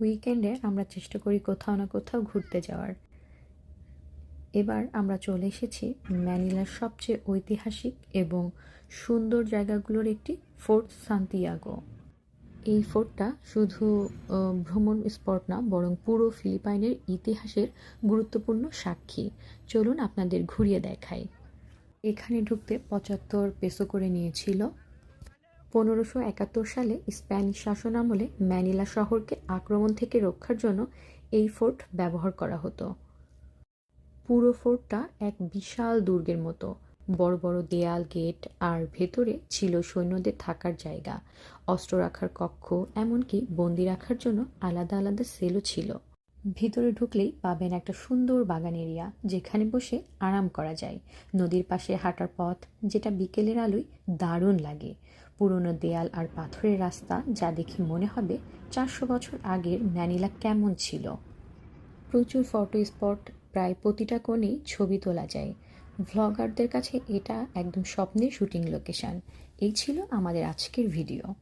উইকেন্ডে আমরা চেষ্টা করি কোথাও না কোথাও ঘুরতে যাওয়ার। এবার আমরা চলে এসেছি ম্যানিলার সবচেয়ে ঐতিহাসিক এবং সুন্দর জায়গাগুলোর একটি ফোর্ট সান্তিয়াগো। এই ফোর্টটা শুধু ভ্রমণ স্পট না, বরং পুরো ফিলিপাইনের ইতিহাসের গুরুত্বপূর্ণ সাক্ষী। চলুন আপনাদের ঘুরিয়ে দেখাই। এখানে ঢুকতে পঁচাত্তর পেসো করে নিয়েছিল। পনেরোশো একাত্তর সালে স্প্যানিশ শাসন আমলে ম্যানিলা শহরকে আক্রমণ থেকে রক্ষার জন্য এই ফোর্ট ব্যবহার করা হতো। পুরো ফোর্টটা এক বিশাল দুর্গের মতো। বড় বড় দেয়াল, গেট আর ভেতরে ছিল সৈন্যদের থাকার জায়গা। অস্ত্র রাখার কক্ষ, এমনকি বন্দি রাখার জন্য আলাদা আলাদা সেলও ছিল। ভিতরে ঢুকলেই পাবেন একটা সুন্দর বাগান এরিয়া, যেখানে বসে আরাম করা যায়। নদীর পাশে হাঁটার পথ, যেটা বিকেলের আলোয় দারুণ লাগে। পুরনো দেয়াল আর পাথরের রাস্তা, যা দেখে মনে হবে চারশো বছর আগের ম্যানিলা কেমন ছিল। প্রচুর ফটো স্পট, প্রায় প্রতিটা কোণেই ছবি তোলা যায়। ভ্লগারদের কাছে এটা একদম স্বপ্নের শুটিং লোকেশান। এই ছিল আমাদের আজকের ভিডিও।